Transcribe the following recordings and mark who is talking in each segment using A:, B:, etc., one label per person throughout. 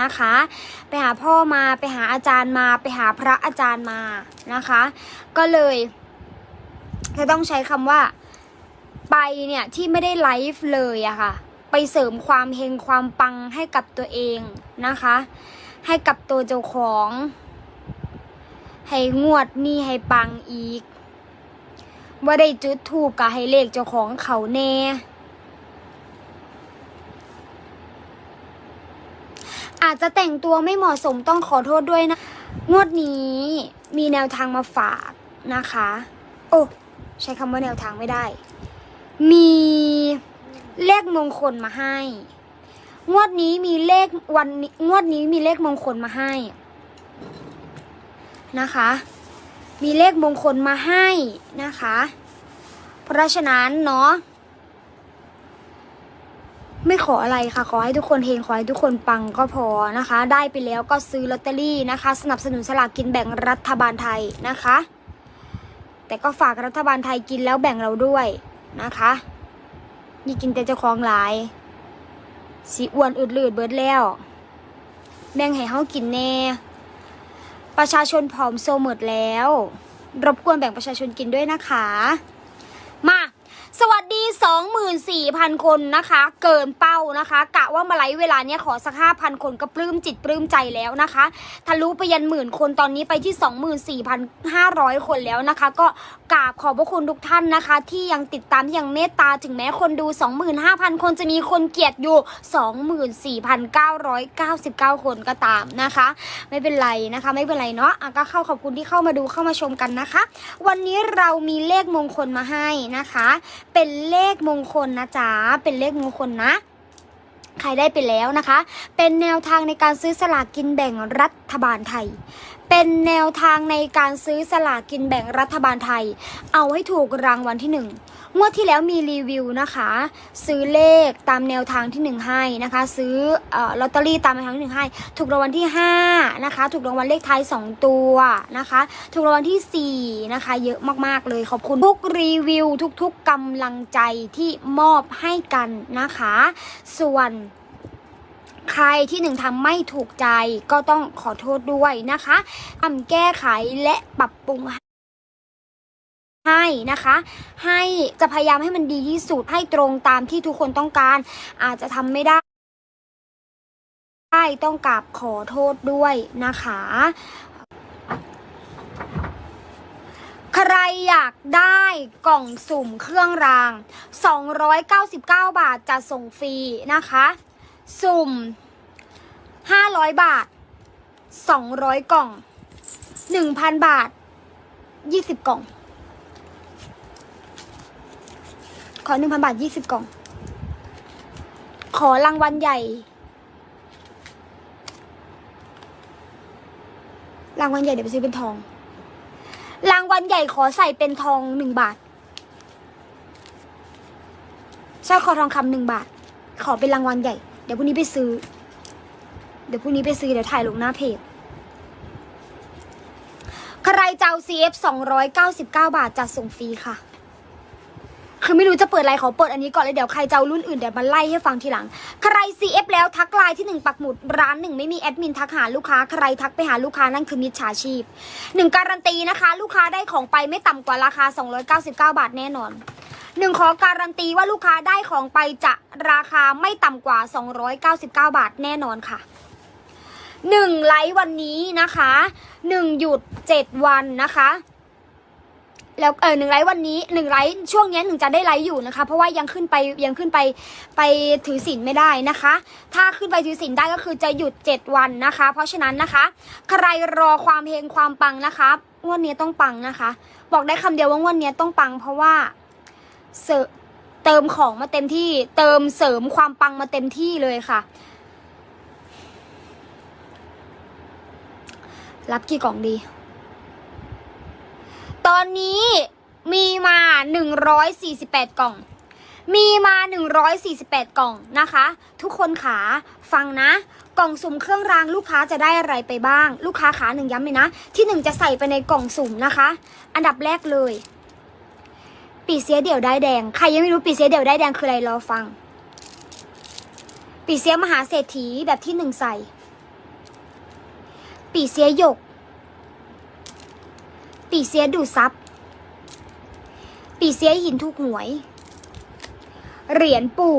A: นะคะ ไปหาพ่อมาไปหาอาจารย์มา ไปหาพระอาจารย์มานะคะ ก็เลยจะต้องใช้คำว่า ไปเนี่ยที่ไม่ได้ไลฟ์เลยอะค่ะ ไปเสริมความเฮงความปังให้กับตัวเองนะคะ ให้กับตัวเจ้าของ ให้งวดนี้ให้ปังอีกว่าได้จุดถูกกับให้เลขเจ้าของเขาแน่ อาจจะแต่งตัวไม่เหมาะสมต้องขอโทษด้วยนะ งวดนี้มีแนวทางมาฝากนะคะ โอ้ใช้คำว่าแนวทางไม่ได้ มีเลขมงคลมาให้ งวดนี้มีเลขวันงวดนี้มีเลขมงคลมาให้นะคะ มีเลขมงคลมาให้นะคะ เพราะฉะนั้นเนาะ ไม่ขออะไรค่ะ ขอให้ทุกคนเฮงขอให้ทุกคนปังก็พอนะคะ ได้ไปแล้วก็ซื้อลอตเตอรี่นะคะ สนับสนุนสลากกินแบ่งรัฐบาลไทยนะคะ แต่ก็ฝากรัฐบาลไทยกินแล้วแบ่งเราด้วยนะคะนี่กินแต่เจ้าของหลายสีอ้วนอืดลืดเบิดแล้ว แบ่งให้เฮากินแน่ประชาชนผอมโซหมดแล้ว รบกวนแบ่งประชาชนกินด้วยนะคะ สวัสดี 24,000 คนนะคะ เกินเป้านะคะ กะว่ามาไลฟ์เวลาเนี้ยขอสัก 5,000 คนก็ปลื้มจิตปลื้มใจแล้วนะคะทะลุไปยันหมื่นคนตอนนี้ไปที่ 24,500 คนแล้วนะคะ ก็กราบขอบพระคุณทุกท่านนะคะ ที่ยังติดตามที่ยังเมตตาถึงแม้คนดู 25,000 คนจะมีคนเกลียดอยู่ 24,999 คนก็ตามนะคะ ไม่เป็นไรนะคะ ไม่เป็นไรเนาะอะก็เข้าขอบคุณที่เข้ามาดูเข้ามาชมกันนะคะ วันนี้เรามีเลขมงคลมาให้นะคะเป็นเลขมงคลนะจ๊ะ เป็นเลขมงคลนะ ใครได้ไปแล้วนะคะ เป็นแนวทางในการซื้อสลากกินแบ่งรัฐบาลไทย เป็นแนวทางในการซื้อสลากกินแบ่งรัฐบาลไทย เอาให้ถูกรางวัลที่หนึ่ง งวดที่แล้วมีรีวิวนะคะ ซื้อเลขตามแนวทางที่หนึ่งให้นะคะ ซื้ออลอตเตอรี่ตามแนวทางที่หนึ่งให้ ถูกรางวัลที่ห้านะคะ ถูกรางวัลเลขท้ายสองตัวนะคะ ถูกรางวัลที่สี่นะคะ เยอะมากๆเลยขอบคุณทุกรีวิวทุกๆกำลังใจที่มอบให้กันนะคะ ส่วนใครที่หนึ่งทำไม่ถูกใจก็ต้องขอโทษด้วยนะคะทำแก้ไขและปรับปรุง ให้นะคะ ให้จะพยายามให้มันดีที่สุดให้ตรงตามที่ทุกคนต้องการ อาจจะทำไม่ได้ได้ต้องกราบขอโทษด้วยนะคะ ใครอยากได้กล่องสุ่มเครื่องราง 299 บาทจะส่งฟรีนะคะ สุ่ม 500 บาท 200 กล่อง 1,000 บาท 20 กล่อง ขอ1,000บาท20กล่อง ขอรางวัลใหญ่ รางวัลใหญ่เดี๋ยวไปซื้อเป็นทอง รางวัลใหญ่ขอใส่เป็นทองหนึ่งบาทสร้อยคอทองคำหนึ่งบาท ขอเป็นรางวัลใหญ่ เดี๋ยวพรุ่งนี้ไปซื้อ เดี๋ยวพรุ่งนี้ไปซื้อ เดี๋ยวถ่ายลงหน้าเพจ ใครเจ้า CF 299 บาทจะส่งฟรีค่ะ คือไม่รู้จะเปิดอะไรขอเปิดอันนี้ก่อนเลยเดี๋ยวใครจะเอารุ่นอื่นเดี๋ยวมาไล่ให้ฟังทีหลัง ใคร CF แล้วทักไลน์ที่หนึ่งปักหมุดร้านหนึ่งไม่มีแอดมินทักหาลูกค้าใครทักไปหาลูกค้านั่นคือมิจฉาชีพหนึ่งการันตีนะคะ ลูกค้าได้ของไปไม่ต่ำกว่าราคา 299 บาทแน่นอนหนึ่งขอการันตีว่าลูกค้าได้ของไปจะราคาไม่ต่ำกว่า 299 บาทแน่นอนค่ะหนึ่งไลฟ์วันนี้นะคะหนึ่งหยุดเจ็ดวันนะคะ แล้วเออหนึ่งไลฟ์วันนี้หนึ่งไลฟ์ช่วงนี้หนึ่งจะได้ไลฟ์อยู่นะคะ เพราะว่ายังขึ้นไปยังขึ้นไปไปถือศีลไม่ได้นะคะ ถ้าขึ้นไปถือศีลได้ก็คือจะหยุด 7 วันนะคะ เพราะฉะนั้นนะคะ ใครรอความเฮงความปังนะคะวดนี้ต้องปังนะคะ บอกได้คำเดียวว่าวดนี้ต้องปัง เพราะว่าเสเติมของมาเต็มที่ เติมเสริมความปังมาเต็มที่เลยค่ะ รับกี่กล่องดี ตอนนี้มีมา 148 กล่อง มีมา 148 กล่องนะคะ ทุกคนขาฟังนะ กล่องสุ่มเครื่องรางลูกค้าจะได้อะไรไปบ้าง ลูกค้าขาหนึ่งย้ำเลยนะ ที่หนึ่งจะใส่ไปในกล่องสุ่มนะคะ อันดับแรกเลย ปีเสียเดี่ยวได้แดง ใครยังไม่รู้ปีเสียเดี่ยวได้แดงคืออะไรรอฟัง ปีเสียมหาเศรษฐีแบบที่หนึ่งใส่ ปีเสียหยก ปีเสียดูซับปีเสียหินทุกหวย เหรียญปู่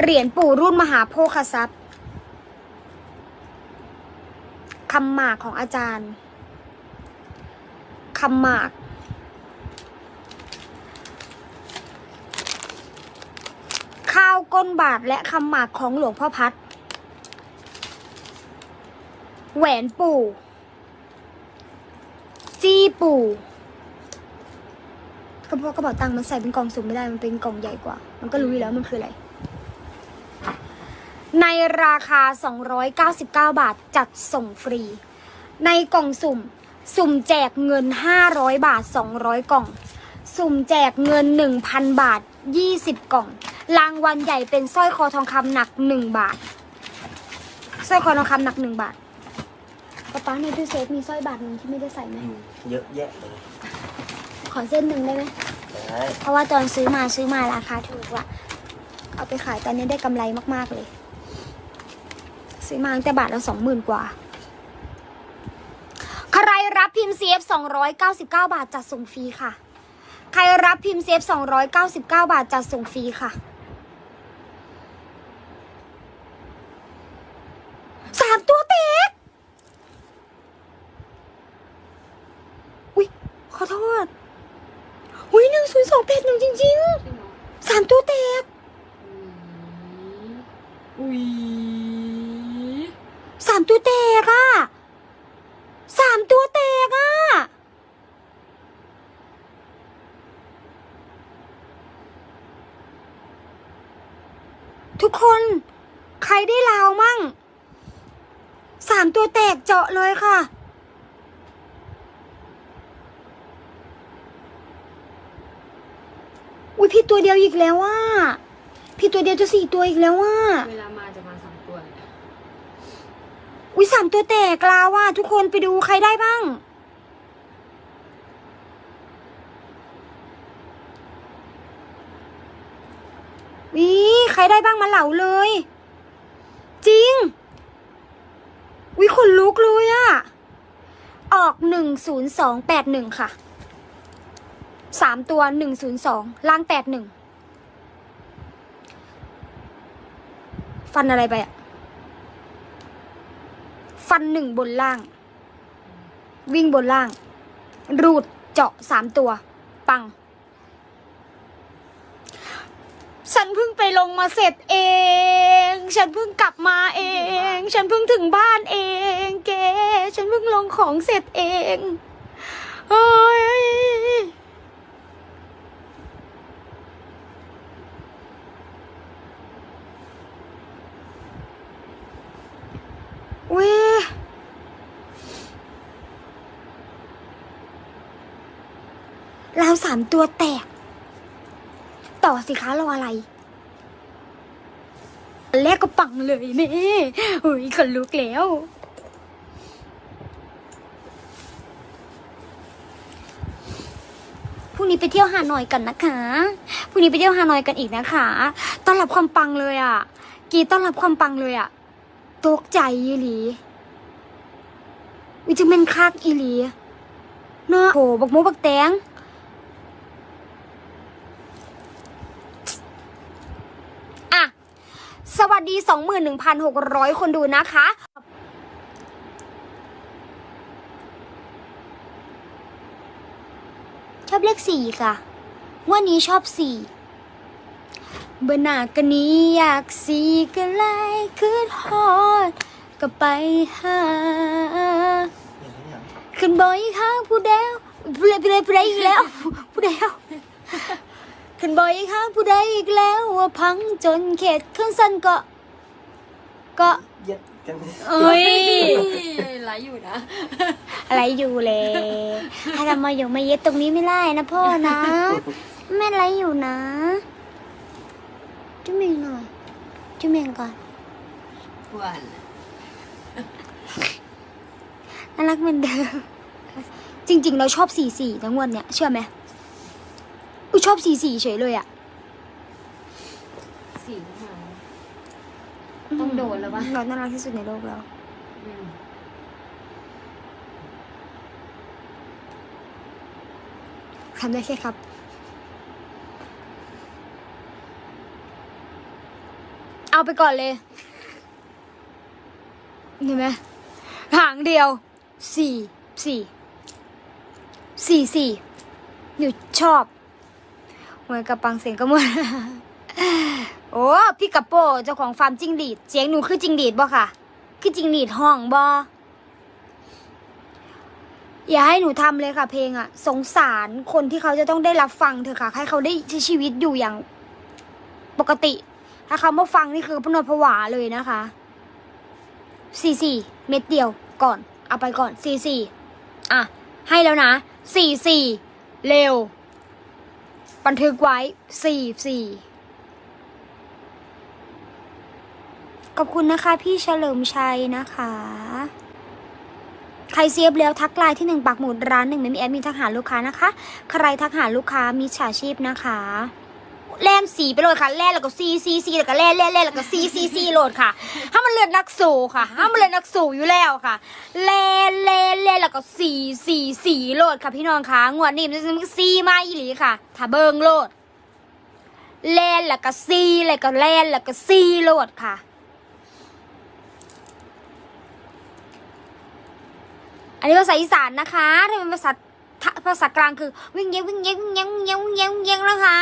A: เหรียญปู่รุ่นมหาโพคทรัพย์คำหมากของอาจารย์คำหมากข้าวก้นบาทและคำหมากของหลวงพ่อพัด แหวนปู่ จี้ปู่ก็เพราะกระเป๋าตังค์มันใส่เป็นกล่องสุ่มไม่ได้มันเป็นกล่องใหญ่กว่า มันก็รู้อยู่แล้วมันคืออะไร ในราคา 299 บาทจัดส่งฟรี ในกล่องสุ่ม สุ่มแจกเงิน 500 บาท 200 กล่อง สุ่มแจกเงิน 1,000 บาท 20 กล่อง รางวัลใหญ่เป็นสร้อยคอทองคำหนัก 1 บาทสร้อยคอทองคำหนัก 1 บาท ป๊าป๊าในตู้เซฟมีสร้อยบาทหนึ่งที่ไม่ได้ใส่ไหม
B: อืมเยอะแยะเลย
A: ขอเส้นหนึ่งได้ไหม
B: ได้
A: เพราะว่าตอนซื้อมาซื้อมาราคาถูกอะเอาไปขายตอนนี้ได้กำไรมาก ๆ เลย ซื้อมาตั้งแต่บาทละสองหมื่นกว่า ใครรับพิมพ์ CF 299 บาทจัดส่งฟรีค่ะ ใครรับพิมพ์ CF 299 บาทจัดส่งฟรีค่ะ สามตัวเตกอุ๊ย ข อโทษอุ้ยหนึ่งศูนย์สองแปดหนึ่งจริงๆสามตัวแตก
C: อุ้ย
A: สามตัวแตกอะสามตัวแตกอะทุกคนใครได้ลาวมั่งสามตัวแตกเจาะเลยค่ะ อุ้ยพี่ตัวเดียวอีกแล้วว่าพี่ตัวเดียวจะสี่ตัวอีกแล้วว่า
C: เวลามาจะมาสองตัวเลย
A: อุ้ยสามตัวแตกลาว่าทุกคนไปดูใครได้บ้าง วิใครได้บ้างมาเหลาเลย จริง วิขนลุกเลยอะออกหนึ่งศูนย์สองแปดหนึ่งค่ะ สามตัวหนึ่งศูนย์สองล่างแปดหนึ่งฟันอะไรไปอะฟันหนึ่งบนล่าง วิ่งบนล่าง รูดเจาะสามตัว ปัง ฉันเพิ่งไปลงมาเสร็จเอง ฉันเพิ่งกลับมาเอง ฉันเพิ่งถึงบ้านเอง เกฉันเพิ่งลงของเสร็จเองเฮ้ยเว้ยเราสามตัวแตก ต่อสิคะรออะไรแรกก็ปังเลยนี่อุ้ยขนลุกแล้ว พรุ่งนี้ไปเที่ยวฮานอยกันนะคะ พรุ่งนี้ไปเที่ยวฮานอยกันอีกนะคะ ต้อนรับความปังเลยอะ กีต้อนรับความปังเลยอะ ตกใจอีหลี วิจะเป็นคักอีหลี เนาะโหบักโมบักแตง อะ ส วัสดี 21,600 คนดูนะคะชอบเลขสี่ค่ะวันนี้ชอบสี่บอร์หน้ากันนี้อยากสี่ก็ไล่ขึ้นฮอดก็ไปหา
B: อย่างนี้อย่าง
A: ขึ้นบอยข้างผู้เดียวผู้ใดผู้ใดผู้ใดอีกแล้วผู้เดียวขึ้นบอยข้างผู้ใดอีกแล้วว่าพังจนเขตขึ้นสั้นก็ ก็
B: เย็ดกัน
A: เอ้ย
C: ไลฟ์อยู่นะ
A: อะไรอยู่เลยถ้าเรามาอยู่มาเย็ดตรงนี้ไม่ได้นะพ่อนะแม่อะไรอยู่นะจุ๊บเมงหน่อยจุ๊บเมงก่อน
C: หวาน
A: น่ารักเหมือนเดิมจริง ๆ เราชอบสี่สี่ทั้งวันเนี่ยเชื่อไหมอุ้ยชอบสี่สี่เฉยเลยอะ
C: สีมา ต้องโดดแล้วปะ
A: เราน่ารักที่สุดในโลกแล้วทำได้แค่ครับ เอาไปก่อนเลย เห็นไหมหางเดียว สี่สี่ สี่สี่หนูชอบเหมือนกับปังเสียงก็หมด โอ้พี่กระโปเจ้าของฟาร์มจิงหรีดเสียงหนูคือจิงหรีดบ่ค่ะ คือจิงหรีดห้องบ่อย่าให้หนูทำเลยค่ะเพลงอะสงสารคนที่เขาจะต้องได้รับฟังเถอะค่ะ ให้เขาได้ใช้ชีวิตอยู่อย่างปกติ ถ้าเขามาฟังนี่คือพนวดผวาเลยนะคะสี่สี่เม็ดเดียวก่อน เอาไปก่อนสี่สี่อะ ให้แล้วนะสี่สี่เร็ว บันทึกไว้สี่สี่ ขอบคุณนะคะ พี่เฉลิมชัยนะคะ ใครเซฟแล้วทักไลน์ที่หนึ่งปักหมุดร้านหนึ่งไม่มีแอดมินทักหาลูกค้านะคะ ใครทักหาลูกค้ามีฉาชีพนะคะแล่นสีไปเลยค่ะแล่นแล้วก็ซีซีซีแล้วก็แล่นแล่นแล่นแล้วก็ซีซีซีโหลดค่ะถ้ามันเลือดนักสู่ค่ะถ้ามันเลือดนักสู่อยู่แล้วค่ะแล่นแล่นแล่นแล้วก็ซีซีซีโหลดค่ะพี่น้องค่ะงวดนี้มันจะซีมาอีหลีค่ะถ้าเบิงโหลดแล่นแล้วก็ซีแล้วก็แล่นแล้วก็ซีโหลดค่ะ อันนี้ภาษาอีสานนะคะถ้าเป็นภาษาภาษากลางคือวิ่งเย้งวิ่งเย้งวิ่งเย้งวิ่งเย้งวิ่งเย้วิ่งเย้งนะคะ